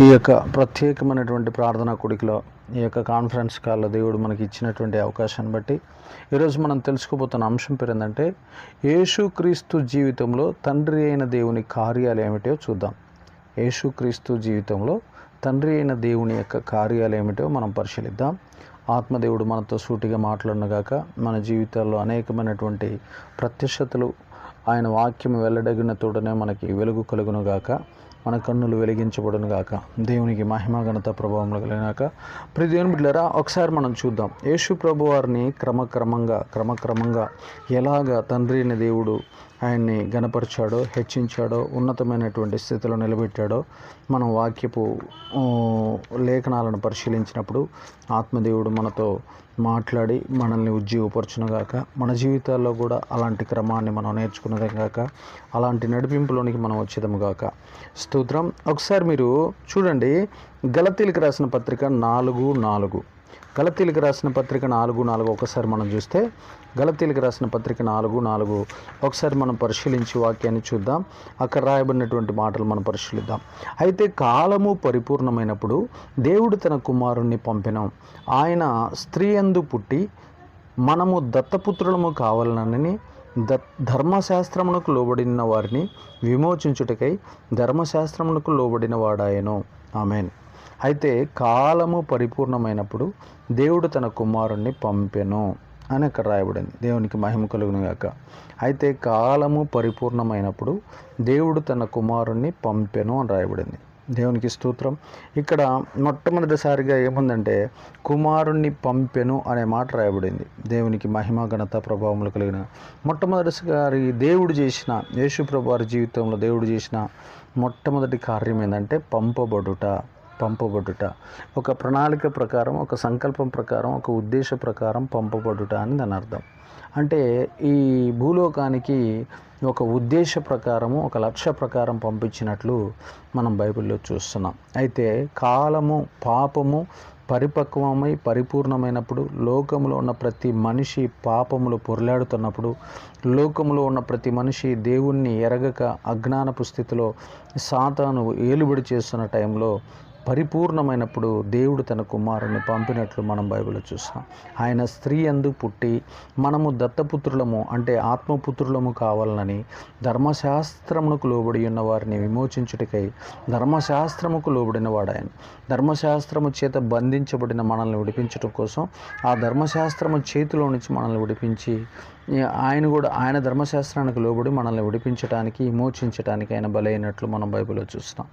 ఈ యొక్క ప్రత్యేకమైనటువంటి ప్రార్థనా కుడికిలో ఈ యొక్క కాన్ఫరెన్స్ కాల్లో దేవుడు మనకి ఇచ్చినటువంటి అవకాశాన్ని బట్టి ఈరోజు మనం తెలుసుకోబోతున్న అంశం పేరు ఏంటంటే యేసుక్రీస్తు జీవితంలో తండ్రి అయిన దేవుని కార్యాలు ఏమిటో చూద్దాం. యేసుక్రీస్తు జీవితంలో తండ్రి అయిన దేవుని యొక్క కార్యాలు ఏమిటో మనం పరిశీలిద్దాం. ఆత్మదేవుడు మనతో సూటిగా మాట్లాడినగాక మన జీవితాల్లో అనేకమైనటువంటి ప్రత్యక్షతలు ఆయన వాక్యం వెల్లడగిన తోడనే మనకి వెలుగు కలుగునుగాక మన కన్నులు వెలిగించబడును గాక. దేవునికి మహిమ ఘనత ప్రభావం కలిగినాక. ప్రతి దేవుని ఒకసారి మనం చూద్దాం. యేసు ప్రభు వారిని క్రమక్రమంగా క్రమక్రమంగా ఎలాగ తండ్రి అయిన దేవుడు ఆయన్ని గణపరిచాడో హెచ్చించాడో ఉన్నతమైనటువంటి స్థితిలో నిలబెట్టాడో మనం వాక్యపు లేఖనాలను పరిశీలించినప్పుడు ఆత్మదేవుడు మనతో మాట్లాడి మనల్ని ఉజ్జీవపరచునుగాక మన జీవితాల్లో కూడా అలాంటి క్రమాన్ని మనం నేర్చుకున్నదేం గాక అలాంటి నడిపింపులోనికి మనం వచ్చేదము గాక స్తోత్రం. ఒకసారి మీరు చూడండి. గలతీలకు రాసిన పత్రిక నాలుగు నాలుగు. గలతీలకు రాసిన పత్రిక నాలుగు నాలుగు ఒకసారి మనం చూస్తే గలతీలకు రాసిన పత్రిక నాలుగు నాలుగు ఒకసారి మనం పరిశీలించి వాక్యాన్ని చూద్దాం. అక్కడ రాయబడినటువంటి మాటలు మనం పరిశీలిద్దాం. అయితే కాలము పరిపూర్ణమైనప్పుడు దేవుడు తన కుమారుణ్ణి పంపినాం. ఆయన స్త్రీ అందు పుట్టి మనము దత్తపుత్రులము కావాలనని ద ధర్మశాస్త్రమునకు లోబడిన వారిని విమోచించుటకై ధర్మశాస్త్రమునకు లోబడిన వాడాయను. ఆమెన్. అయితే కాలము పరిపూర్ణమైనప్పుడు దేవుడు తన కుమారుణ్ణి పంపెను అని అక్కడ రాయబడింది. దేవునికి మహిమ కలుగునుగాక అయితే కాలము పరిపూర్ణమైనప్పుడు దేవుడు తన కుమారుణ్ణి పంపెను అని రాయబడింది. దేవునికి స్తోత్రం. ఇక్కడ మొట్టమొదటిసారిగా ఏముందంటే కుమారుణ్ణి పంపెను అనే మాట రాయబడింది. దేవునికి మహిమ ఘనత ప్రభావములు కలిగిన మొట్టమొదటిసారి దేవుడు చేసిన యేసుప్రభు వారి జీవితంలో దేవుడు చేసిన మొట్టమొదటి కార్యం ఏంటంటే పంపబడుట. పంపబడుట. ఒక ప్రణాళిక ప్రకారం ఒక సంకల్పం ప్రకారం ఒక ఉద్దేశ ప్రకారం పంపబడుట అని దాని అర్థం. అంటే ఈ భూలోకానికి ఒక ఉద్దేశ ప్రకారము ఒక లక్ష్య ప్రకారం పంపించినట్లు మనం బైబిల్లో చూస్తున్నాం. అయితే కాలము పాపము పరిపక్వమై పరిపూర్ణమైనప్పుడు లోకంలో ఉన్న ప్రతి మనిషి పాపములు పొరలాడుతున్నప్పుడు లోకంలో ఉన్న ప్రతి మనిషి దేవుణ్ణి ఎరగక అజ్ఞానపు స్థితిలో సాతాను ఏలుబడి చేస్తున్న టైంలో పరిపూర్ణమైనప్పుడు దేవుడు తన కుమారుని పంపినట్లు మనం బైబిల్లో చూస్తాం. ఆయన స్త్రీ అందు పుట్టి మనము దత్తపుత్రులము అంటే ఆత్మపుత్రులము కావాలని ధర్మశాస్త్రమునకు లోబడి ఉన్న వారిని విమోచించుటకై ధర్మశాస్త్రముకు లోబడిన వాడాయన. ధర్మశాస్త్రము చేత బంధించబడిన మనల్ని విడిపించడం కోసం ఆ ధర్మశాస్త్రము చేతిలో నుంచి మనల్ని విడిపించి ఆయన కూడా ఆయన ధర్మశాస్త్రానికి లోబడి మనల్ని విడిపించడానికి విమోచించడానికి ఆయన బలైనట్లు మనం బైబిల్లో చూస్తాం.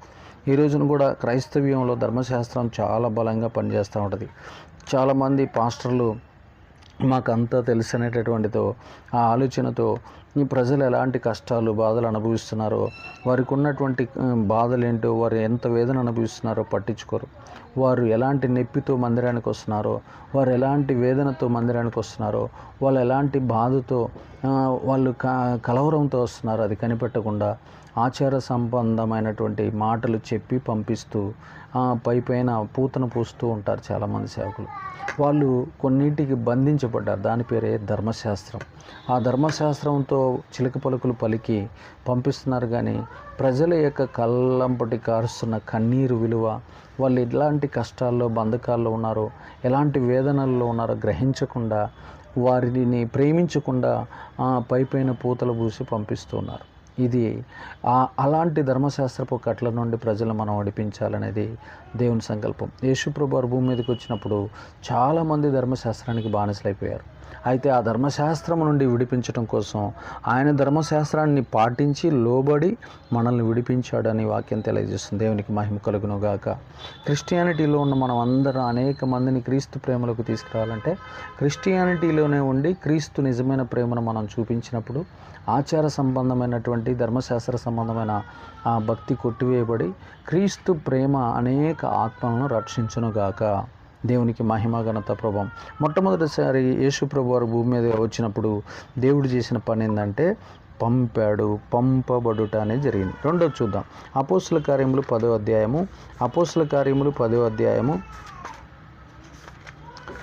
ఈ రోజున కూడా క్రైస్తవ్యంలో ధర్మశాస్త్రం చాలా బలంగా పనిచేస్తూ ఉంటుంది. చాలామంది పాస్టర్లు మాకంతా తెలిసినటువంటితో ఆ ఆలోచనతో ఈ ప్రజలు ఎలాంటి కష్టాలు బాధలు అనుభవిస్తున్నారో వారికి ఉన్నటువంటి బాధలు బాధలేంటో వారు ఎంత వేదన అనుభవిస్తున్నారో పట్టించుకోరు. వారు ఎలాంటి నొప్పితో మందిరానికి వస్తున్నారో వారు ఎలాంటి వేదనతో మందిరానికి వస్తున్నారో వాళ్ళు ఎలాంటి బాధతో వాళ్ళు క కలవరంతో వస్తున్నారో అది కనిపెట్టకుండా ఆచార సంబంధమైనటువంటి మాటలు చెప్పి పంపిస్తూ ఆ, పై పైన పూతను పూస్తూ ఉంటారు చాలామంది సేవకులు. వాళ్ళు కొన్నింటికి బంధించబడ్డారు. దాని పేరే ధర్మశాస్త్రం. ఆ ధర్మశాస్త్రంతో చిలక పలుకులు పలికి పంపిస్తున్నారు కానీ ప్రజల యొక్క కళ్ళంపటి కారుస్తున్న కన్నీరు విలువ వాళ్ళు ఎలాంటి కష్టాల్లో బంధకాల్లో ఉన్నారో ఎలాంటి వేదనల్లో ఉన్నారో గ్రహించకుండా వారిని ప్రేమించకుండా పైపైన పై పైన పూతలు పూసి పంపిస్తున్నారు. ఇది అలాంటి ధర్మశాస్త్రపు కట్ల నుండి ప్రజలు మనం నడిపించాలనేది దేవుని సంకల్పం. యేసుప్రభు వారు భూమి మీదకి వచ్చినప్పుడు చాలామంది ధర్మశాస్త్రానికి బానిసలైపోయారు. అయితే ఆ ధర్మశాస్త్రం నుండి విడిపించడం కోసం ఆయన ధర్మశాస్త్రాన్ని పాటించి లోబడి మనల్ని విడిపించాడని వాక్యం తెలియజేస్తుంది. దేవునికి మహిమ కలుగును గాక క్రిస్టియానిటీలో ఉన్న మనం అందరం అనేక మందిని క్రీస్తు ప్రేమలకు తీసుకురావాలంటే క్రిస్టియానిటీలోనే ఉండి క్రీస్తు నిజమైన ప్రేమను మనం చూపించినప్పుడు ఆచార సంబంధమైనటువంటి ధర్మశాస్త్ర సంబంధమైన ఆ భక్తి కొట్టివేయబడి క్రీస్తు ప్రేమ అనేక ఆత్మలను రక్షించునుగాక. దేవునికి మహిమ ఘనత ప్రభావం. మొట్టమొదటిసారి యేసు ప్రభు వారు భూమి మీద వచ్చినప్పుడు దేవుడు చేసిన పని ఏంటంటే పంపాడు పంపబడుట అనేది జరిగింది. రెండోది చూద్దాం. అపోస్తుల కార్యములు పదో అధ్యాయము. అపోస్తుల కార్యములు పదో అధ్యాయము.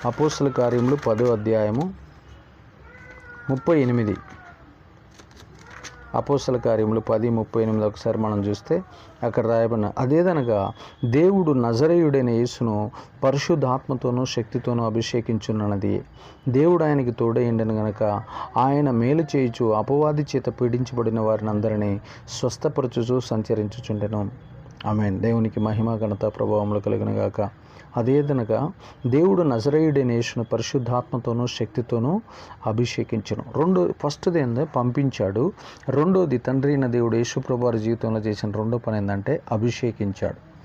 అపోస్తుల కార్యములు పదో అధ్యాయము. ముప్పై ఎనిమిది. అపోసల కార్యములు పది ముప్పై ఎనిమిది ఒకసారి మనం చూస్తే అక్కడ రాయబడిన అదేదనగా దేవుడు నజరేయుడైన యేసును పరిశుద్ధాత్మతోనూ శక్తితోనూ అభిషేకించున్నది దేవుడు ఆయనకి తోడైండని గనక ఆయన మేలు చేయుచు అపవాది చేత పీడించబడిన వారిని అందరినీ స్వస్థపరచుచు సంచరించుచుండెను. ఆమె దేవునికి మహిమ ఘనత ప్రభావములు కలిగిన గాక అదేదనగా దేవుడు నజరేయుడైన యేసును పరిశుద్ధాత్మతోనూ శక్తితోనూ అభిషేకించను. రెండు ఫస్ట్ది ఏందో? పంపించాడు. రెండోది తండ్రి అయిన దేవుడు యేసుప్రభు వారి జీవితంలో చేసిన రెండో పని ఏంటంటే అభిషేకించాడు.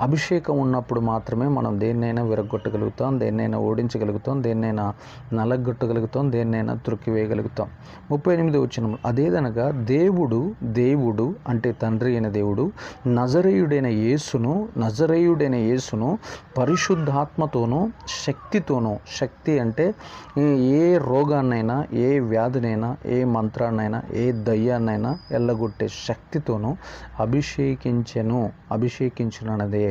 అభిషేకం ఉన్నప్పుడు మాత్రమే మనం దేన్నైనా విరగొట్టగలుగుతాం దేన్నైనా ఓడించగలుగుతాం దేన్నైనా నలగొట్టగలుగుతాం దేన్నైనా త్రొక్కివేయగలుగుతాం. ముప్పై ఎనిమిది వచ్చిన అదేదనగా దేవుడు దేవుడు అంటే తండ్రి అయిన దేవుడు నజరేయుడైన యేసును నజరేయుడైన యేసును పరిశుద్ధాత్మతోనూ శక్తితోనూ శక్తి అంటే ఏ రోగాన్నైనా ఏ వ్యాధినైనా ఏ మంత్రాన్నైనా ఏ దయ్యాన్నైనా ఎల్లగొట్టే శక్తితోనూ అభిషేకించెను అభిషేకించునన్నదే.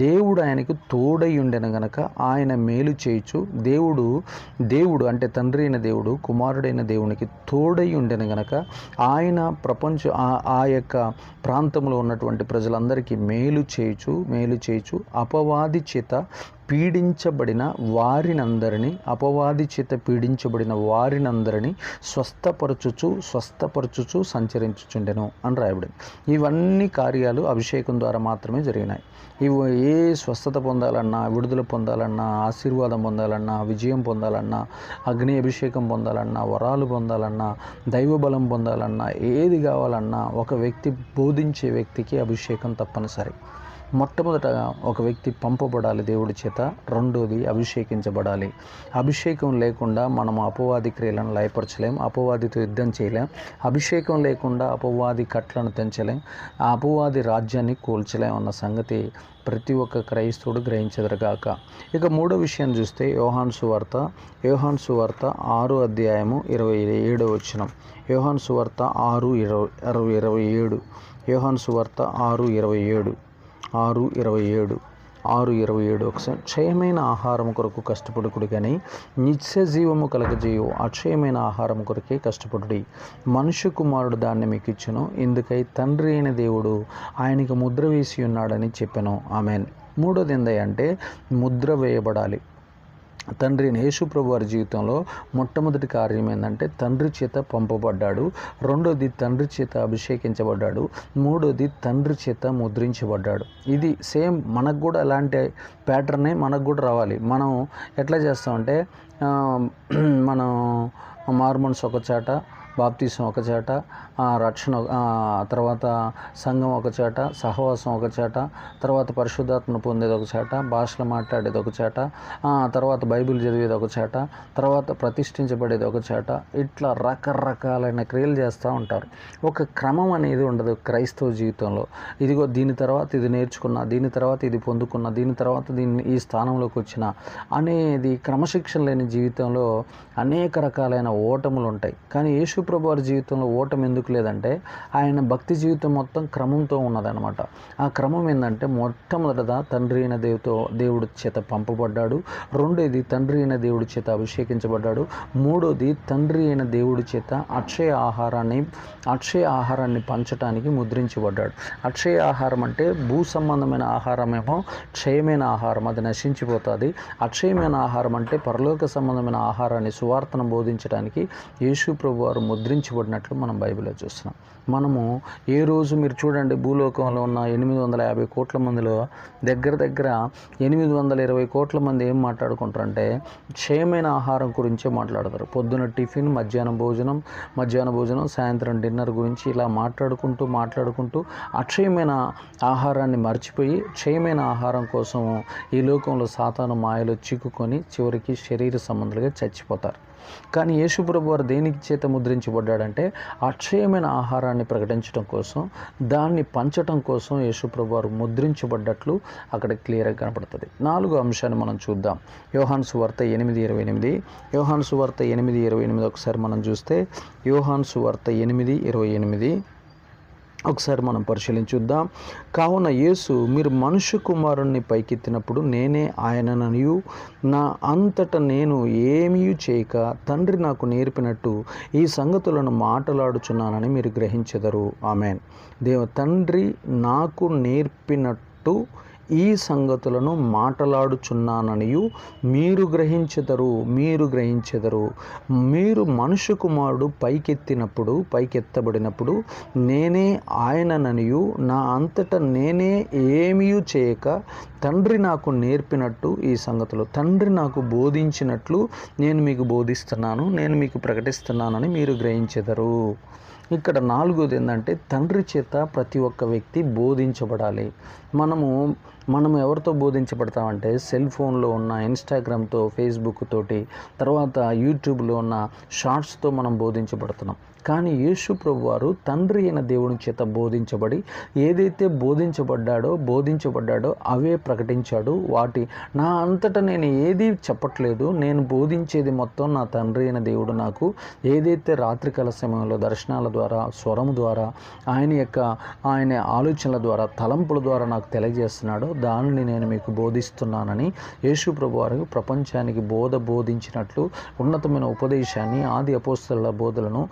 దేవుడు ఆయనకు తోడై ఉండెను గనక ఆయన మేలు చేయొచ్చు దేవుడు దేవుడు అంటే తండ్రి అయిన దేవుడు కుమారుడైన దేవునికి తోడై ఉండెను గనక ఆయన ప్రపంచ ఆ- ఆ యొక్క ప్రాంతంలో ఉన్నటువంటి ప్రజలందరికీ మేలు చేయొచ్చు మేలు చేయొచ్చు అపవాది చేత పీడించబడిన వారినందరినీ అపవాది చేత పీడించబడిన వారినందరినీ స్వస్థపరచుచు స్వస్థపరచుచు సంచరించుచుండెను అని రాయబడింది. ఇవన్నీ కార్యాలు అభిషేకం ద్వారా మాత్రమే జరిగినాయి. ఇవి ఏ స్వస్థత పొందాలన్నా విడుదల పొందాలన్నా ఆశీర్వాదం పొందాలన్నా విజయం పొందాలన్నా అగ్ని అభిషేకం పొందాలన్నా వరాలు పొందాలన్నా దైవబలం పొందాలన్నా ఏది కావాలన్నా ఒక వ్యక్తి బోధించే వ్యక్తికి అభిషేకం తప్పనిసరి. మొట్టమొదటగా ఒక వ్యక్తి పంపబడాలి దేవుడి చేత రెండోది అభిషేకించబడాలి. అభిషేకం లేకుండా మనం అపవాది క్రియలను లయపరచలేం అపవాదితో యుద్ధం చేయలేం. అభిషేకం లేకుండా అపవాది కట్లను తెంచలేం ఆ అపవాది రాజ్యాన్ని కూల్చలేం అన్న సంగతి ప్రతి ఒక్క క్రైస్తవుడు గ్రహించదరగాక. ఇక మూడో విషయం చూస్తే యోహాన్ సువార్త యోహాన్ సువార్త ఆరు అధ్యాయము ఇరవై ఏడో వచ్చినం యోహాన్ సువార్త ఆరు ఇరవై అరవై ఇరవై ఏడు. యోహాన్ సువార్త ఆరు ఇరవై ఏడు. ఆరు ఇరవై ఏడు. ఆరు ఇరవై ఏడు. ఒకసారి క్షయమైన ఆహారం కొరకు కష్టపడుకుడు కానీ నిత్య జీవము కలగజేయు. అక్షయమైన ఆహారం కొరకే కష్టపడుడి. మనుష్య కుమారుడు దాన్ని మీకు ఇచ్చును. ఇందుకై తండ్రి అయిన దేవుడు ఆయనకి ముద్ర వేసి ఉన్నాడని చెప్పాను. ఆమెన్. మూడోది ఏందంటే ముద్ర వేయబడాలి. తండ్రి యేసుప్రభు వారి జీవితంలో మొట్టమొదటి కార్యం ఏంటంటే తండ్రి చేత పంపబడ్డాడు. రెండోది తండ్రి చేత అభిషేకించబడ్డాడు. మూడోది తండ్రి చేత ముద్రించబడ్డాడు. ఇది సేమ్ మనకు కూడా అలాంటి ప్యాటర్నే మనకు కూడా రావాలి. మనం ఎట్లా చేస్తామంటే మనం మార్మన్స్ ఒక చాట బాప్తీసం ఒకచేట రక్షణ తర్వాత సంఘం ఒకచేట సహవాసం ఒకచేట తర్వాత పరిశుద్ధాత్మను పొందేది ఒక భాషలు మాట్లాడేది ఒకచేట తర్వాత బైబిల్ చదివేది ఒక చాట తర్వాత ప్రతిష్ఠించబడేది ఒకచేట ఇట్లా రకరకాలైన క్రియలు చేస్తూ ఉంటారు. ఒక క్రమం అనేది ఉండదు క్రైస్తవ జీవితంలో. ఇదిగో దీని తర్వాత ఇది నేర్చుకున్న దీని తర్వాత ఇది పొందుకున్న దీని తర్వాత దీన్ని ఈ స్థానంలోకి వచ్చిన అనేది క్రమశిక్షణ లేని జీవితంలో అనేక రకాలైన ఓటములు ఉంటాయి. కానీ యేసు యేసుప్రభు వారి జీవితంలో ఓటమి ఎందుకు లేదంటే ఆయన భక్తి జీవితం మొత్తం క్రమంతో ఉన్నదనమాట ఆ క్రమం ఏంటంటే మొట్టమొదట తండ్రి అయిన దేవుతో దేవుడి చేత పంపబడ్డాడు. రెండోది తండ్రి అయిన దేవుడి చేత అభిషేకించబడ్డాడు. మూడోది తండ్రి అయిన దేవుడి చేత అక్షయ ఆహారాన్ని అక్షయ ఆహారాన్ని పంచటానికి ముద్రించబడ్డాడు. అక్షయ ఆహారం అంటే భూ సంబంధమైన ఆహారమేమో క్షయమైన ఆహారం అది నశించిపోతుంది. అక్షయమైన ఆహారం అంటే పరలోక సంబంధమైన ఆహారాన్ని సువార్తను బోధించడానికి యేసు ప్రభు వారు ముద్రించబడినట్లు మనం బైబిల్లో చూస్తున్నాం. మనము ఏ రోజు మీరు చూడండి భూలోకంలో ఉన్న ఎనిమిది వందల యాభై కోట్ల మందిలో దగ్గర దగ్గర ఎనిమిది వందల ఇరవై కోట్ల మంది ఏం మాట్లాడుకుంటారంటే క్షయమైన ఆహారం గురించే మాట్లాడతారు. పొద్దున టిఫిన్ మధ్యాహ్నం భోజనం మధ్యాహ్న భోజనం సాయంత్రం డిన్నర్ గురించి ఇలా మాట్లాడుకుంటూ మాట్లాడుకుంటూ అక్షయమైన ఆహారాన్ని మర్చిపోయి క్షయమైన ఆహారం కోసం ఈ లోకంలో సాతాను మాయలో చిక్కుకొని చివరికి శరీర సంబంధాలుగా చచ్చిపోతారు. కానీ యేసుప్రభు వారు దేనికి చేత ముద్రించబడ్డాడంటే అక్షయమైన ఆహారాన్ని ప్రకటించడం కోసం దాన్ని పంచటం కోసం యేసుప్రభు వారు ముద్రించబడ్డట్లు అక్కడ క్లియర్గా కనపడుతుంది. నాలుగో అంశాన్ని మనం చూద్దాం. యోహాన్ సువార్త ఎనిమిది ఇరవై ఎనిమిది. యోహాన్ సువార్త ఎనిమిది ఇరవై ఎనిమిది ఒకసారి మనం చూస్తే యోహాన్ సువార్త ఎనిమిది ఇరవై ఎనిమిది. ఒకసారి మనం పరిశీలించుద్దాం. కావున యేసు మీరు మనుష్య కుమారుణ్ణి పైకెత్తినప్పుడు నేనే ఆయనననియు. నా అంతట నేను ఏమీ చేయక తండ్రి నాకు నేర్పినట్టు ఈ సంగతులను మాట్లాడుచున్నానని మీరు గ్రహించెదరు. ఆమెన్. దేవ తండ్రి నాకు నేర్పినట్టు ఈ సంగతులను మాటలాడుచున్నాననియు మీరు గ్రహించెదరు మీరు గ్రహించెదరు. మీరు మనుషు కుమారుడు పైకెత్తినప్పుడు పైకెత్తబడినప్పుడు నేనే ఆయనననియు నా అంతటా నేనే ఏమీ చేయక తండ్రి నాకు నేర్పినట్టు ఈ సంగతులు తండ్రి నాకు బోధించినట్లు నేను మీకు బోధిస్తున్నాను నేను మీకు ప్రకటిస్తున్నానని మీరు గ్రహించెదరు. ఇక్కడ నాలుగోది ఏంటంటే తండ్రి చేత ప్రతి ఒక్క వ్యక్తి బోధించబడాలి. మనము మనం ఎవరితో బోధించబడతామంటే సెల్ ఫోన్లో ఉన్న ఇన్స్టాగ్రామ్తో ఫేస్బుక్ తోటి తర్వాత యూట్యూబ్లో ఉన్న షార్ట్స్తో మనం బోధించబడుతున్నాం. కానీ యేసు ప్రభు వారు తండ్రి అయిన దేవుని చేత బోధించబడి ఏదైతే బోధించబడ్డాడో బోధించబడ్డాడో అవే ప్రకటించాడు. వాటి నా అంతటా నేను ఏది చెప్పట్లేదు. నేను బోధించేది మొత్తం నా తండ్రి అయిన దేవుడు నాకు ఏదైతే రాత్రికాల సమయంలో దర్శనాల ద్వారా స్వరం ద్వారా ఆయన యొక్క ఆయన ఆలోచనల ద్వారా తలంపుల ద్వారా నాకు తెలియజేస్తున్నాడో దానిని నేను మీకు బోధిస్తున్నానని యేసు ప్రభు వారు ప్రపంచానికి బోధ బోధించినట్లు ఉన్నతమైన ఉపదేశాన్ని ఆది అపోస్తల బోధలను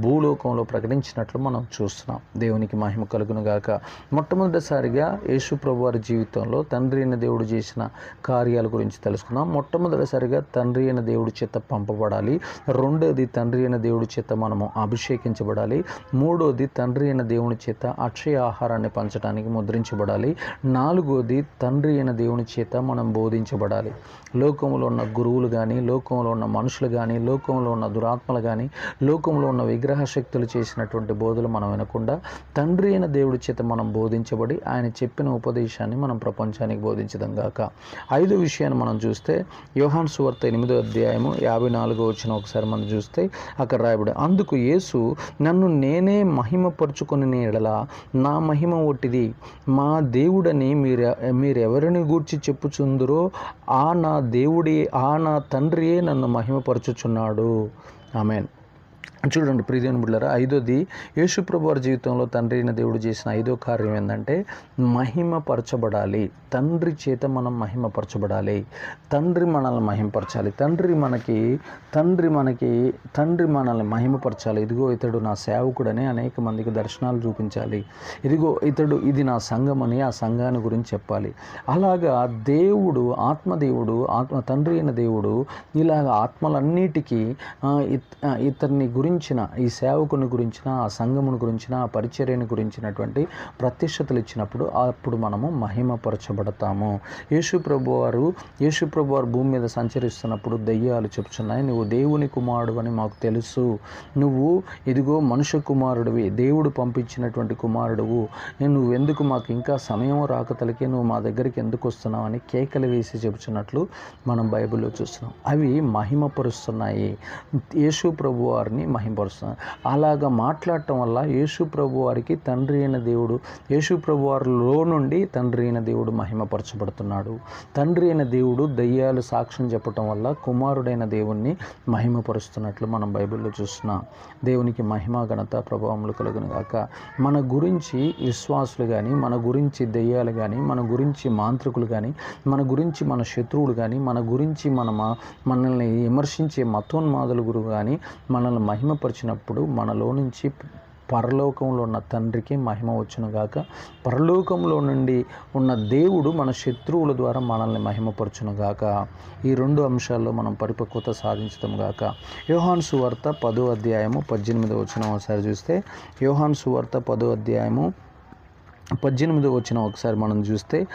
భూలోకంలో ప్రకటించినట్లు మనం చూస్తున్నాం. దేవునికి మహిమ కలుగును గాక. మొట్టమొదటిసారిగా యేసు ప్రభు వారి జీవితంలో తండ్రి అయిన దేవుడు చేసిన కార్యాల గురించి తెలుసుకుందాం. మొట్టమొదటిసారిగా తండ్రి అయిన దేవుడి చేత పంపబడాలి. రెండోది తండ్రి అయిన దేవుడి చేత మనము అభిషేకించబడాలి. మూడోది తండ్రి అయిన దేవుని చేత అక్షయ ఆహారాన్ని పంచడానికి ముద్రించబడాలి. నాలుగోది తండ్రి అయిన దేవుని చేత మనం బోధించబడాలి. లోకంలో ఉన్న గురువులు కానీ లోకంలో ఉన్న మనుషులు కానీ లోకంలో ఉన్న దురాత్మలు కానీ లోకంలో ఉన్న విగ్రహ శక్తులు చేసినటువంటి బోధలు మనం వినకుండా తండ్రి అయిన దేవుడి చేత మనం బోధించబడి ఆయన చెప్పిన ఉపదేశాన్ని మనం ప్రపంచానికి బోధించడం గాక. ఐదు విషయాన్ని మనం చూస్తే యోహాన్ సువార్త ఎనిమిదో అధ్యాయము యాభై నాలుగో వచ్చిన ఒకసారి మనం చూస్తే అక్కడ రాయబడి అందుకు యేసు నన్ను నేనే మహిమపరుచుకుని ఎడల నా మహిమ ఒట్టిది. మా దేవుడని మీరు మీరెవరిని గూర్చి చెప్పుచుందురో ఆ నా దేవుడి ఆ నా తండ్రియే నన్ను మహిమపరచుచున్నాడు. ఆమెన్. చూడండి ప్రియదేవుని బిడ్డలారా ఐదోది యేసుప్రభు వారి జీవితంలో తండ్రి అయిన దేవుడు చేసిన ఐదో కార్యం ఏంటంటే మహిమపరచబడాలి. తండ్రి చేత మనం మహిమపరచబడాలి. తండ్రి మనల్ని మహిమపరచాలి. తండ్రి మనకి తండ్రి మనకి తండ్రి మనల్ని మహిమపరచాలి. ఇదిగో ఇతడు నా సేవకుడని అనేక మందికి దర్శనాలు చూపించాలి. ఇదిగో ఇతడు ఇది నా సంఘం అని ఆ సంఘాన్ని గురించి చెప్పాలి. అలాగా దేవుడు ఆత్మదేవుడు ఆత్మ తండ్రి అయిన దేవుడు ఇలాగ ఆత్మలన్నిటికీ ఇతన్ని గురించి గురించిన ఈ సేవకుని గురించిన ఆ సంఘముని గురించిన ఆ పరిచర్యని గురించినటువంటి ప్రత్యక్షతలు ఇచ్చినప్పుడు అప్పుడు మనము మహిమపరచబడతాము. యేసు ప్రభు వారు యేసు ప్రభు వారు భూమి మీద సంచరిస్తున్నప్పుడు దయ్యాలు చెప్తున్నాయి నువ్వు దేవుని కుమారుడు అని మాకు తెలుసు. నువ్వు ఇదిగో మనుష్య కుమారుడివి. దేవుడు పంపించినటువంటి కుమారుడువు. నువ్వు ఎందుకు మాకు ఇంకా సమయం రాకతలకే నువ్వు మా దగ్గరికి ఎందుకు వస్తున్నావు? అని కేకలు వేసి చెబుతున్నట్లు మనం బైబిల్లో చూస్తున్నాం. అవి మహిమపరుస్తున్నాయి. యేసు ప్రభు వారిని మహిమపరుస్తున్నాయి అలాగా మాట్లాడటం వల్ల యేసు ప్రభు వారికి తండ్రి అయిన దేవుడు యేసు ప్రభు వారిలో నుండి తండ్రి అయిన దేవుడు మహిమపరచబడుతున్నాడు. తండ్రి అయిన దేవుడు దయ్యాలు సాక్ష్యం చెప్పటం వల్ల కుమారుడైన దేవుణ్ణి మహిమపరుస్తున్నట్లు మనం బైబిల్లో చూస్తున్నాం. దేవునికి మహిమ ఘనత ప్రభావములు కలుగును గాక. మన గురించి విశ్వాసులు కానీ మన గురించి దెయ్యాలు కానీ మన గురించి మాంత్రికులు కానీ మన గురించి మన శత్రువులు కానీ మన గురించి మన మనల్ని విమర్శించే మతోన్మాదుల గురువు కానీ మనల్ని మహిమ మహిమపరిచినప్పుడు మనలో నుంచి పరలోకంలో ఉన్న తండ్రికి మహిమ వచ్చునుగాక పరలోకంలో నుండి ఉన్న దేవుడు మన శత్రువుల ద్వారా మనల్ని మహిమపరచునుగాక ఈ రెండు అంశాల్లో మనం పరిపక్వత సాధించడం గాక. యోహాన్ సువార్త పదో అధ్యాయము పద్దెనిమిది వచ్చిన ఒకసారి చూస్తే యోహాన్ సువార్త పదో అధ్యాయము పద్దెనిమిది వచ్చిన ఒకసారి మనం చూస్తే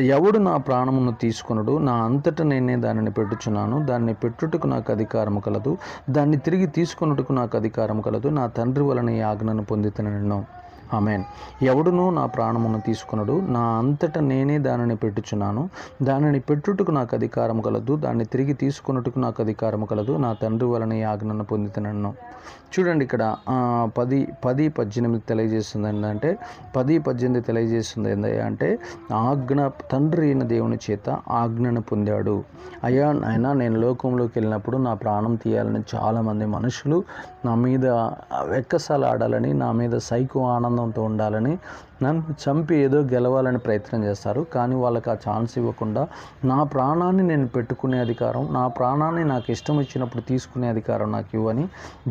ఎవడు నా ప్రాణమును తీసుకునడు నా అంతట నేనే దానిని పెట్టుచున్నాను. దాన్ని పెట్టుటకు నాకు అధికారం కలదు. దాన్ని తిరిగి తీసుకొనుటకు నాకు అధికారం కలదు. నా తండ్రి వలన ఈ ఆజ్ఞను పొందితనను ఆమెన్. ఎవడునూ నా ప్రాణమును తీసుకునడు. నా అంతటా నేనే దానిని పెట్టుచున్నాను. దానిని పెట్టుటకు నాకు అధికారం కలదు. దాన్ని తిరిగి తీసుకొనుటకు నాకు అధికారం కలదు. నా తండ్రి వలన ఈ ఆజ్ఞను పొందితనను. చూడండి ఇక్కడ పది పది పద్దెనిమిది తెలియజేస్తుంది ఏంటంటే పది పద్దెనిమిది తెలియజేస్తుంది ఏంటంటే అంటే ఆజ్ఞ తండ్రి అయిన దేవుని చేత ఆజ్ఞను పొందాడు. అయ్యా అయినా నేను లోకంలోకి వెళ్ళినప్పుడు నా ప్రాణం తీయాలని చాలామంది మనుషులు నా మీద వెక్కసాలు ఆడాలని నా మీద సైకో ఆనందం సమాధానంతో ఉండాలని నన్ను చంపి ఏదో గెలవాలని ప్రయత్నం చేస్తారు. కానీ వాళ్ళకి ఆ ఛాన్స్ ఇవ్వకుండా నా ప్రాణాన్ని నేను పెట్టుకునే అధికారం నా ప్రాణాన్ని నాకు ఇష్టం వచ్చినప్పుడు తీసుకునే అధికారం నాకు ఇవ్వని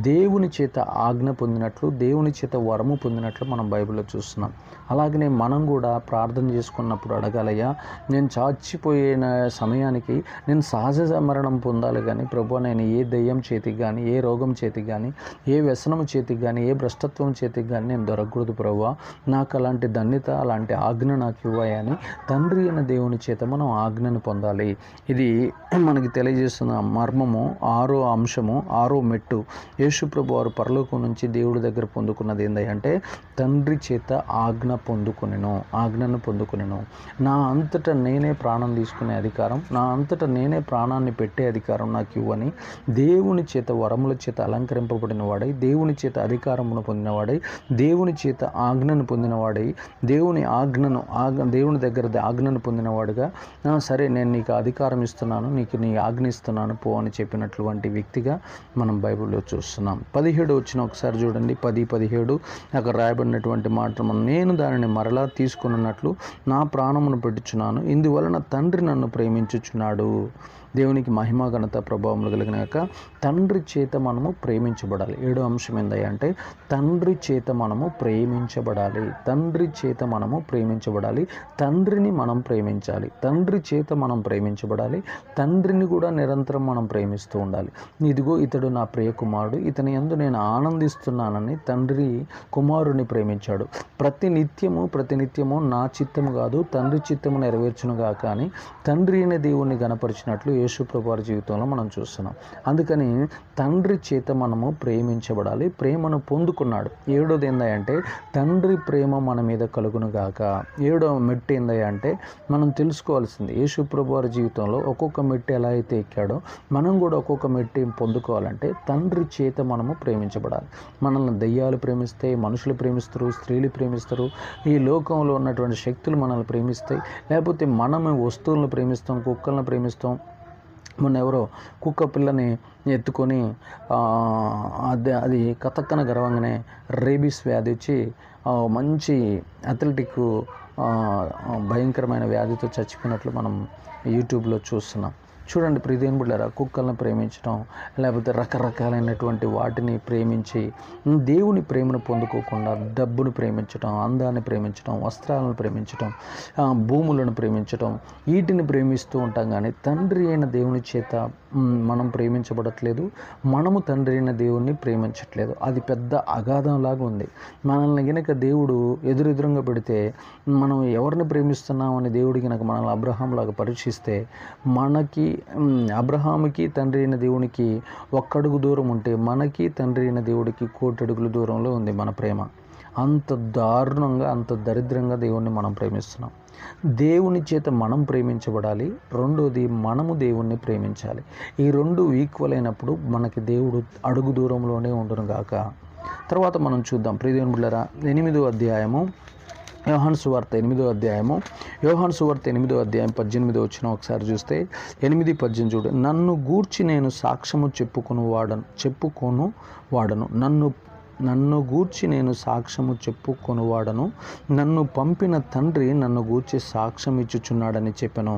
దేవుని చేత ఆజ్ఞ పొందినట్లు దేవుని చేత వరము పొందినట్లు మనం బైబిల్లో చూస్తున్నాం. అలాగనే మనం కూడా ప్రార్థన చేసుకున్నప్పుడు అడగాలయ్యా నేను చచ్చిపోయిన సమయానికి నేను సహజ మరణం పొందాలి కానీ ప్రభు నేను ఏ దయ్యం చేతికి కానీ ఏ రోగం చేతికి కానీ ఏ వ్యసనం చేతికి కానీ ఏ భ్రష్టత్వం చేతికి కానీ నేను దొరకకూడదు ప్రభు నాకు అలాంటి ధన్యత అలాంటి ఆజ్ఞ నాకు ఇవ్వాయని తండ్రి అయిన దేవుని చేత మనం ఆజ్ఞను పొందాలి. ఇది మనకి తెలియజేస్తున్న మర్మము ఆరో అంశము ఆరో మెట్టు. యేసుప్రభు వారు పరలోకం నుంచి దేవుడి దగ్గర పొందుకున్నది ఏంటంటే తండ్రి చేత ఆజ్ఞ పొందుకునేను ఆజ్ఞను పొందుకునేను. నా అంతటా నేనే ప్రాణం తీసుకునే అధికారం నా అంతటా నేనే ప్రాణాన్ని పెట్టే అధికారం నాకు ఇవ్వని దేవుని చేత వరముల చేత అలంకరింపబడిన వాడై దేవుని చేత అధికారమును పొందినవాడై దేవుని చేత ఆజ్ఞను పొందినవాడై దేవుని ఆజ్ఞను ఆజ్ఞ దేవుని దగ్గర ఆజ్ఞను పొందినవాడుగా సరే నేను నీకు అధికారం ఇస్తున్నాను నీకు నీ ఆజ్ఞ ఇస్తున్నాను పో అని చెప్పినటువంటి వ్యక్తిగా మనం బైబిల్లో చూస్తున్నాం. పదిహేడు వచ్చిన ఒకసారి చూడండి. పది పదిహేడు అక్కడ రాయబడినటువంటి మాట నేను దానిని మరలా తీసుకున్నట్లు నా ప్రాణమును పెట్టుచున్నాను ఇందువలన తండ్రి నన్ను ప్రేమించుచున్నాడు. దేవునికి మహిమ ఘనత ప్రభావములు కలిగినాక తండ్రి చేత మనము ప్రేమించబడాలి. ఏడో అంశం ఏంటంటే తండ్రి చేత మనము ప్రేమించబడాలి. తండ్రి చేత మనము ప్రేమించబడాలి. తండ్రిని మనం ప్రేమించాలి. తండ్రి చేత మనం ప్రేమించబడాలి. తండ్రిని కూడా నిరంతరం మనం ప్రేమిస్తూ ఉండాలి. ఇదిగో ఇతడు నా ప్రియ కుమారుడు ఇతని ఎందు నేను ఆనందిస్తున్నానని తండ్రి కుమారుని ప్రేమించాడు. ప్రతి నిత్యము ప్రతి నిత్యము నా చిత్తము కాదు తండ్రి చిత్తము నెరవేర్చునుగా కానీ తండ్రి అనే దేవుణ్ణి గనపరిచినట్లు యేసు ప్రభు వారి జీవితంలో మనం చూస్తున్నాం. అందుకని తండ్రి చేత మనము ప్రేమించబడాలి. ప్రేమను పొందుకున్నాడు. ఏడోది ఏందంటే తండ్రి ప్రేమ మన మీద కలుగును గాక. ఏడో మెట్టు ఏందంటే అంటే మనం తెలుసుకోవాల్సింది యేసు ప్రభు వారి జీవితంలో ఒక్కొక్క మెట్టు ఎలా అయితే ఎక్కాడో మనం కూడా ఒక్కొక్క మెట్టి పొందుకోవాలంటే తండ్రి చేత మనము ప్రేమించబడాలి. మనల్ని దయ్యాలు ప్రేమిస్తాయి మనుషులు ప్రేమిస్తారు స్త్రీలు ప్రేమిస్తారు. ఈ లోకంలో ఉన్నటువంటి శక్తులు మనల్ని ప్రేమిస్తాయి. లేకపోతే మనమే వస్తువులను ప్రేమిస్తాం కుక్కలను ప్రేమిస్తాం మొన్న ఎవరో కుక్క పిల్లని ఎత్తుకొని అది అది కథక్కన గర్వంగానే రేబీస్ వ్యాధి వచ్చి మంచి అథ్లెటిక్ భయంకరమైన వ్యాధితో చచ్చిపోయినట్లు మనం యూట్యూబ్లో చూస్తున్నాం. చూడండి ప్రియదేని బిడ్డారా కుక్కలను ప్రేమించడం లేకపోతే రకరకాలైనటువంటి వాటిని ప్రేమించి దేవుని ప్రేమను పొందుకోకుండా డబ్బును ప్రేమించడం అందాన్ని ప్రేమించడం వస్త్రాలను ప్రేమించడం భూములను ప్రేమించడం వీటిని ప్రేమిస్తూ ఉంటాం కానీ తండ్రి అయిన దేవుని చేత మనం ప్రేమించబడట్లేదు మనము తండ్రి అయిన దేవుణ్ణి ప్రేమించట్లేదు. అది పెద్ద అగాధంలాగా ఉంది. మనల్ని గనక దేవుడు ఎదురెదురుగా పెడితే మనం ఎవరిని ప్రేమిస్తున్నామని దేవుడి గనక మనల్ని అబ్రహాంలాగా పరీక్షిస్తే మనకి అబ్రహాముకి తండ్రి అయిన దేవునికి ఒక్కడుగు దూరం ఉంటే మనకి తండ్రి అయిన దేవుడికి కోటడుగుల దూరంలో ఉంది మన ప్రేమ. అంత దారుణంగా అంత దరిద్రంగా దేవుణ్ణి మనం ప్రేమిస్తున్నాం. దేవుని చేత మనం ప్రేమించబడాలి. రెండోది మనము దేవుణ్ణి ప్రేమించాలి. ఈ రెండు ఈక్వల్ అయినప్పుడు మనకి దేవుడు అడుగు దూరంలోనే ఉండును గాక. తర్వాత మనం చూద్దాం. ప్రియదేవుని బిళ్ళరా ఎనిమిదో అధ్యాయము. యోహాను సువార్త ఎనిమిదో అధ్యాయము. యోహాను సువార్త ఎనిమిదో అధ్యాయం పద్దెనిమిదో వచ్చిన ఒకసారి చూస్తే ఎనిమిది పద్దెనిమిది చూడు నన్ను గూర్చి నేను సాక్ష్యము చెప్పుకొను వాడను చెప్పుకొను వాడను. నన్ను నన్ను గూర్చి నేను సాక్ష్యము చెప్పుకొను వాడను. నన్ను పంపిన తండ్రి నన్ను గూర్చి సాక్ష్యం ఇచ్చుచున్నాడని చెప్పాను.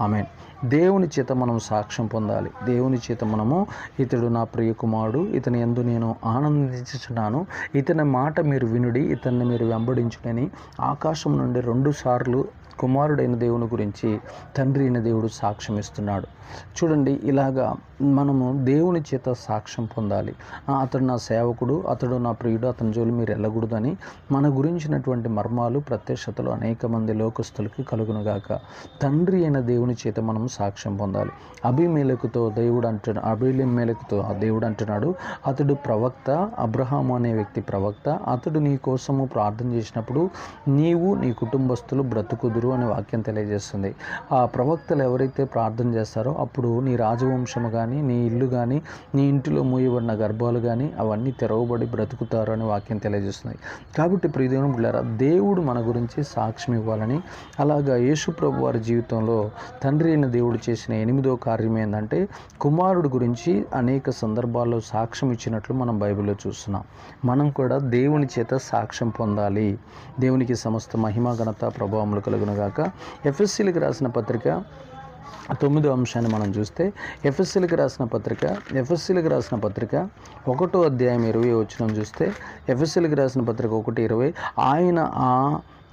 ఆమె దేవుని చేత మనం సాక్ష్యం పొందాలి. దేవుని చేత మనము ఇతడు నా ప్రియకుమారుడు ఇతని ఎందు నేను ఆనందించుచున్నాను. ఇతని మాట మీరు వినుడి ఇతన్ని మీరు వెంబడించుడని ఆకాశం నుండి రెండు సార్లు కుమారుడైన దేవుని గురించి తండ్రి అయిన దేవుడు సాక్ష్యం ఇస్తున్నాడు. చూడండి ఇలాగా మనము దేవుని చేత సాక్ష్యం పొందాలి. అతడు నా సేవకుడు అతడు నా ప్రియుడు అతని జోలు మీరు వెళ్ళకూడదని మన గురించినటువంటి మర్మాలు ప్రత్యక్షతలు అనేక మంది లోకస్తులకి కలుగునుగాక. తండ్రి అయిన దేవుని చేత మనం సాక్ష్యం పొందాలి. అభిమేలకుతో దేవుడు అంటున్నాడు అభిమేలకుతో ఆ దేవుడు అంటున్నాడు అతడు ప్రవక్త అబ్రహాము అనే వ్యక్తి ప్రవక్త అతడు నీ కోసము ప్రార్థన చేసినప్పుడు నీవు నీ కుటుంబస్తులు బ్రతుకుదురు చేస్తారు అని వాక్యం తెలియజేస్తుంది. ఆ ప్రవక్తలు ఎవరైతే ప్రార్థన చేస్తారో అప్పుడు నీ రాజవంశము కానీ నీ ఇల్లు కానీ నీ ఇంటిలో మూయబడిన గర్భాలు కానీ అవన్నీ తెరవబడి బ్రతుకుతారు అనే వాక్యం తెలియజేస్తుంది. కాబట్టి ప్రియదేవుని బిళ్ళారా దేవుడు మన గురించి సాక్ష్యం ఇవ్వాలని అలాగా యేసు ప్రభు వారి జీవితంలో తండ్రి అయిన దేవుడు చేసిన ఎనిమిదో కార్యం ఏంటంటే కుమారుడు గురించి అనేక సందర్భాల్లో సాక్ష్యం ఇచ్చినట్లు మనం బైబిల్లో చూస్తున్నాం. మనం కూడా దేవుని చేత సాక్ష్యం పొందాలి. దేవునికి సమస్త మహిమ ఘనత ప్రభావములు కలుగునుగాక ఎఫ్ఎస్సీలకు రాసిన పత్రిక తొమ్మిదో అంశాన్ని మనం చూస్తే ఎఫ్ఎస్సీలకు రాసిన పత్రిక ఎఫ్ఎస్సీలకు రాసిన పత్రిక ఒకటో అధ్యాయం ఇరవై వచ్చిన చూస్తే ఎఫ్ఎస్సీలకు రాసిన పత్రిక ఒకటి ఇరవై ఆయన ఆ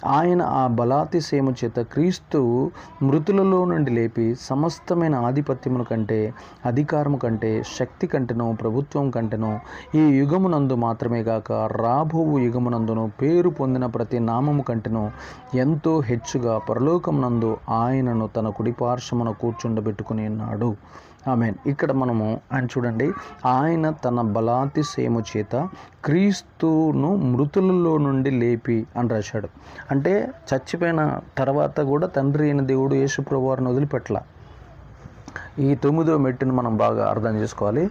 ఆయన ఆ బలాతిశయము చేత క్రీస్తు మృతులలో నుండి లేపి సమస్తమైన ఆధిపత్యమును కంటే అధికారము కంటే శక్తి కంటేనో ప్రభుత్వం కంటేనో ఈ యుగమునందు మాత్రమే గాక రాబోవు యుగమునందును పేరు పొందిన ప్రతి నామము కంటేనో ఎంతో హెచ్చుగా పరలోకమునందు ఆయనను తన కుడిపార్శ్వమున కూర్చుండబెట్టుకుని ఉన్నాడు. ఆమెన్. ఇక్కడ మనము ఆయన చూడండి. ఆయన తన బలాతిశయము చేత క్రీస్తును మృతులలో నుండి లేపి అని రాశాడు. అంటే చచ్చిపోయిన తర్వాత కూడా తండ్రి అయిన దేవుడు యేసుప్రభు వారిని వదిలిపెట్టల. ఈ తొమ్మిదో మెట్టును మనం బాగా అర్థం చేసుకోవాలి.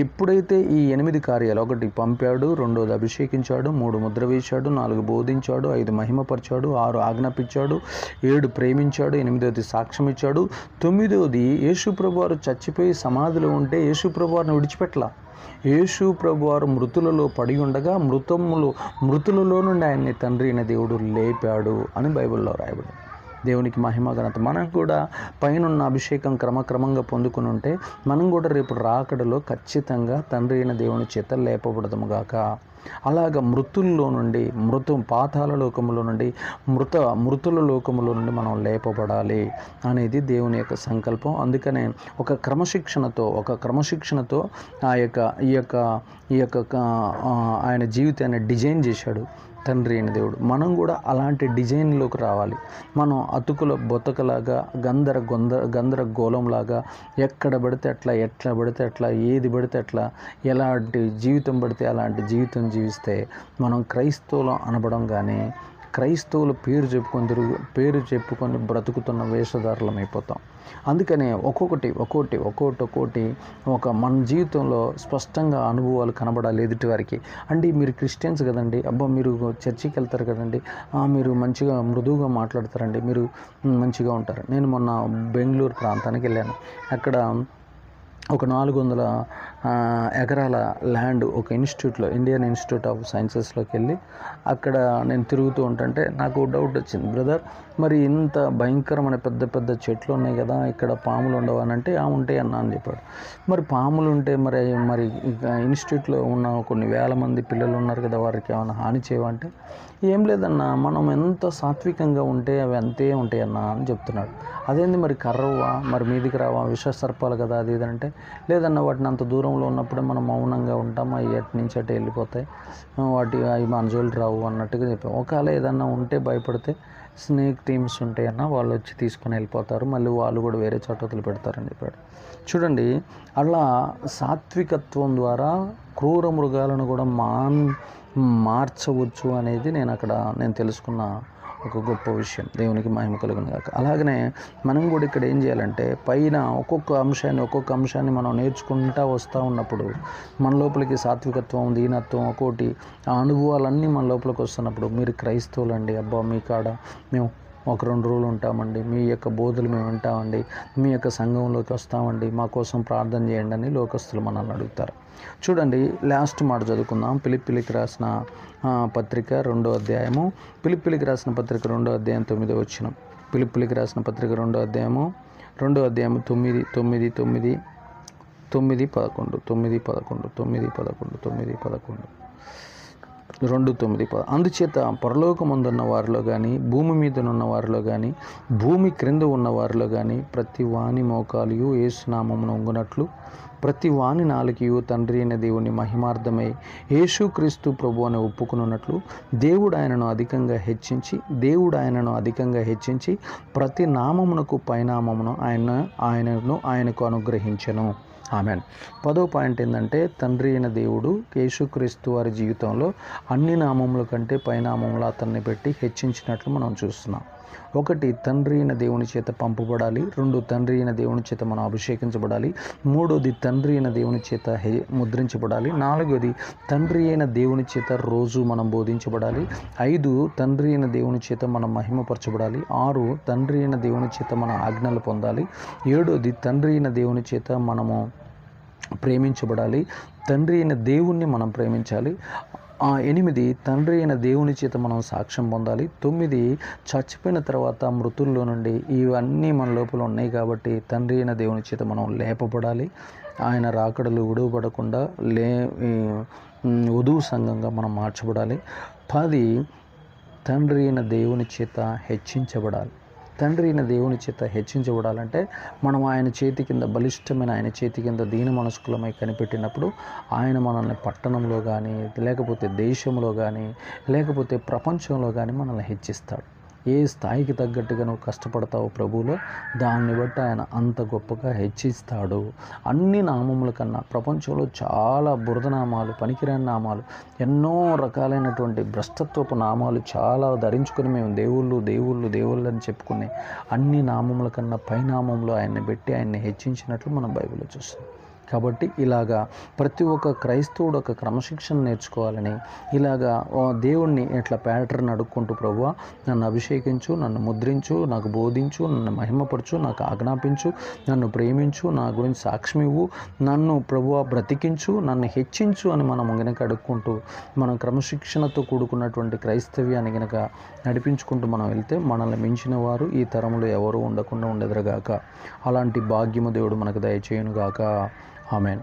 ఎప్పుడైతే ఈ ఎనిమిది కార్యాలు ఒకటి పంపాడు రెండోది అభిషేకించాడు మూడు ముద్ర వేశాడు నాలుగు బోధించాడు ఐదు మహిమపరిచాడు ఆరు ఆజ్ఞాపించాడు ఏడు ప్రేమించాడు ఎనిమిదోది సాక్ష్యం ఇచ్చాడు తొమ్మిదోది యేసుప్రభువారు చచ్చిపోయి సమాధిలో ఉంటే యేసుప్రభువారిని విడిచిపెట్టలా? యేసు ప్రభువారు మృతులలో పడి ఉండగా మృతములు మృతులలో నుండి ఆయన్ని తండ్రి అయిన దేవుడు లేపాడు అని బైబిల్లో రాయబడింది. దేవునికి మహిమ ఘనత. మనం కూడా పైనున్న అభిషేకం క్రమక్రమంగా పొందుకుని ఉంటే మనం కూడా రేపు రాకడలో ఖచ్చితంగా తండ్రి అయిన దేవుని చేత లేపబడదము గాక. అలాగ మృతుల్లో నుండి మృతం పాతాల లోకములో నుండి మృత మృతుల లోకములో నుండి మనం లేపబడాలి అనేది దేవుని యొక్క సంకల్పం. అందుకనే ఒక క్రమశిక్షణతో ఒక క్రమశిక్షణతో ఆ యొక్క ఈ యొక్క ఈ యొక్క ఆయన జీవితాన్ని డిజైన్ చేశాడు తండ్రి అయిన దేవుడు. మనం కూడా అలాంటి డిజైన్లోకి రావాలి. మనం అతుకుల బొతకలాగా గందర గొంద గందరగోళంలాగా ఎక్కడ పడితే అట్లా ఎట్లా పడితే అట్లా ఏది పడితే అట్లా ఎలాంటి జీవితం పడితే అలాంటి జీవితం జీవిస్తే మనం క్రైస్తవులు అనబడం కానీ క్రైస్తవులు పేరు చెప్పుకొని తిరుగు పేరు చెప్పుకొని బ్రతుకుతున్న వేషధారులం అయిపోతాం. అందుకనే ఒక్కొక్కటి ఒక్కొక్కటి ఒక్కొక్కటి ఒక్కొక్కటి ఒక మన జీవితంలో స్పష్టంగా అనుభవాలు కనబడాలి ఎదుటి వారికి. అంటే మీరు క్రిస్టియన్స్ కదండి అబ్బా మీరు చర్చికి వెళ్తారు కదండి మీరు మంచిగా మృదువుగా మాట్లాడతారండి మీరు మంచిగా ఉంటారు. నేను మొన్న బెంగళూరు ప్రాంతానికి వెళ్ళాను. అక్కడ ఒక నాలుగు వందల ఎకరాల ల్యాండ్ ఒక ఇన్స్టిట్యూట్లో ఇండియన్ ఇన్స్టిట్యూట్ ఆఫ్ సైన్సెస్లోకి వెళ్ళి అక్కడ నేను తిరుగుతూ ఉంటుంటే నాకు డౌట్ వచ్చింది బ్రదర్ మరి ఇంత భయంకరమైన పెద్ద పెద్ద చెట్లు ఉన్నాయి కదా ఇక్కడ పాములు ఉండవు అని అంటే ఆ ఉంటాయి అన్న అని చెప్పాడు. మరి పాములు ఉంటే మరి మరి ఇన్స్టిట్యూట్లో ఉన్న కొన్ని వేల మంది పిల్లలు ఉన్నారు కదా వారికి ఏమైనా హాని చేయవంటే ఏం లేదన్న మనం ఎంత సాత్వికంగా ఉంటే అవి అంతే ఉంటాయి అన్న అని చెప్తున్నాడు. అదేంది మరి కర్రవ్వా? మరి మీదికి రావా? విష సర్పాలు కదా అది ఇదంటే లేదన్నా లేదన్న వాటిని అంత దూరంలో ఉన్నప్పుడే మనం మౌనంగా ఉంటాం అవి ఎటు నుంచి అటు వెళ్ళిపోతాయి? వాటి అవి మన జోలు రావు అన్నట్టుగా చెప్పాం. ఒకవేళ ఏదన్నా ఉంటే భయపడితే స్నేక్ టీమ్స్ ఉంటాయన్న వాళ్ళు వచ్చి తీసుకొని వెళ్ళిపోతారు. మళ్ళీ వాళ్ళు కూడా వేరే చోట వదిలిపెడతారని చెప్పాడు. చూడండి అలా సాత్వికత్వం ద్వారా క్రూర మృగాలను కూడా మాన్ మార్చవచ్చు అనేది నేను అక్కడ నేను తెలుసుకున్న ఒక గొప్ప విషయం. దేవునికి మహిమ కలుగును కాక అలాగనే మనం కూడా ఇక్కడ ఏం చేయాలంటే పైన ఒక్కొక్క అంశాన్ని ఒక్కొక్క అంశాన్ని మనం నేర్చుకుంటా వస్తూ ఉన్నప్పుడు మన లోపలికి సాత్వికత్వం దీనత్వం ఒక్కోటి ఆ అనుభవాలన్నీ మన లోపలికి వస్తున్నప్పుడు మీరు క్రైస్తవులండి అబ్బా మీ కాడ మేము ఒక రెండు రోజులు ఉంటామండి. మీ యొక్క బోధలు మేము వింటామండి. మీ యొక్క సంఘంలోకి వస్తామండి. మా కోసం ప్రార్థన చేయండి అని లోకస్తులు మనల్ని అడుగుతారు. చూడండి లాస్ట్ మాట చదువుకుందాం. పిలిపిలికి రాసిన పత్రిక రెండో అధ్యాయము. పిలిపిలికి రాసిన పత్రిక రెండో అధ్యాయం తొమ్మిదో వచ్చిన పిలిపిలికి రాసిన పత్రిక రెండో అధ్యాయము. రెండో అధ్యాయము తొమ్మిది తొమ్మిది తొమ్మిది తొమ్మిది పదకొండు తొమ్మిది పదకొండు తొమ్మిది పదకొండు తొమ్మిది పదకొండు. రెండు తొమ్మిది పద అందుచేత పరలోకమందున్న వారిలో కానీ భూమి మీద ఉన్న వారిలో కానీ భూమి క్రింద ఉన్న వారిలో కానీ ప్రతి వాని మోకాలియు ఏసునామమును ఉంగునట్లు ప్రతి వాని నాలుకయు తండ్రి అయిన దేవుని మహిమార్థమై యేసుక్రీస్తు ప్రభు అని ఒప్పుకున్నట్లు దేవుడు ఆయనను అధికంగా హెచ్చించి దేవుడు ఆయనను అధికంగా హెచ్చించి ప్రతి నామమునకు పైనామమును ఆయన ఆయనను ఆయనకు అనుగ్రహించెను. ఆమెన్. పదో పాయింట్ ఏంటంటే తండ్రి అయిన దేవుడు యేసుక్రీస్తు వారి జీవితంలో అన్ని నామముల కంటే పైనామములు అతన్ని పెట్టి హెచ్చించినట్లు మనం చూస్తున్నాం. ఒకటి తండ్రి అయిన దేవుని చేత పంపబడాలి రెండు తండ్రి అయిన దేవుని చేత మనం అభిషేకించబడాలి మూడోది తండ్రి అయిన దేవుని చేత హే ముద్రించబడాలి నాలుగోది తండ్రి అయిన దేవుని చేత రోజు మనం బోధించబడాలి ఐదు తండ్రి అయిన దేవుని చేత మనం మహిమపరచబడాలి ఆరు తండ్రి అయిన దేవుని చేత మన ఆజ్ఞలు పొందాలి ఏడోది తండ్రి అయిన దేవుని చేత మనము ప్రేమించబడాలి తండ్రి అయిన దేవుణ్ణి మనం ప్రేమించాలి ఎనిమిది తండ్రి అయిన దేవుని చేత మనం సాక్ష్యం పొందాలి. తొమ్మిది చచ్చిపోయిన తర్వాత మృతుల్లో నుండి ఇవన్నీ మన లోపల ఉన్నాయి కాబట్టి తండ్రి అయిన దేవుని చేత మనం లేపబడాలి. ఆయన రాకడలు విడువబడకుండా లే వధువు సంఘంగా మనం మార్చబడాలి. పది తండ్రి అయిన దేవుని చేత హెచ్చించబడాలి. తండ్రి అయిన దేవుని చేత హెచ్చించబడాలంటే మనం ఆయన చేతి కింద బలిష్టమైన ఆయన చేతి కింద దీన మనస్కులమై కనిపెట్టినప్పుడు ఆయన మనల్ని పట్టణంలో కానీ లేకపోతే దేశంలో కానీ లేకపోతే ప్రపంచంలో కానీ మనల్ని హెచ్చిస్తాడు. ఏ స్థాయికి తగ్గట్టుగా నువ్వు కష్టపడతావు ప్రభువులో దాన్ని బట్టి ఆయన అంత గొప్పగా హెచ్చిస్తాడు. అన్ని నామముల కన్నా ప్రపంచంలో చాలా బురదనామాలు పనికిరాని నామాలు ఎన్నో రకాలైనటువంటి భ్రష్టత్వపు నామాలు చాలా ధరించుకుని మేము దేవుళ్ళు దేవుళ్ళు దేవుళ్ళు అని చెప్పుకునే అన్ని నామముల కన్నా పై నామంలో ఆయన్ని పెట్టి ఆయన్ని హెచ్చించినట్లు మనం బైబిల్లో చూస్తాం కాబట్టి ఇలాగా ప్రతి ఒక్క క్రైస్తవుడు ఒక క్రమశిక్షణ నేర్చుకోవాలని ఇలాగా దేవుణ్ణి ఇట్లా ప్యాటర్న్ అడుక్కుంటూ ప్రభు నన్ను అభిషేకించు నన్ను ముద్రించు నాకు బోధించు నన్ను మహిమపరచు నాకు ఆజ్ఞాపించు నన్ను ప్రేమించు నా గురించి సాక్ష్యం ఇవ్వు నన్ను ప్రభు బ్రతికించు నన్ను హెచ్చించు అని మనం గనక అడుక్కుంటూ మనం క్రమశిక్షణతో కూడుకున్నటువంటి క్రైస్తవ్యాన్ని గనక నడిపించుకుంటూ మనం వెళ్తే మనల్ని మించిన వారు ఈ తరంలో ఎవరు ఉండకుండా ఉండదురుగాక. అలాంటి భాగ్యము దేవుడు మనకు దయచేయునుగాక. ఆమెన్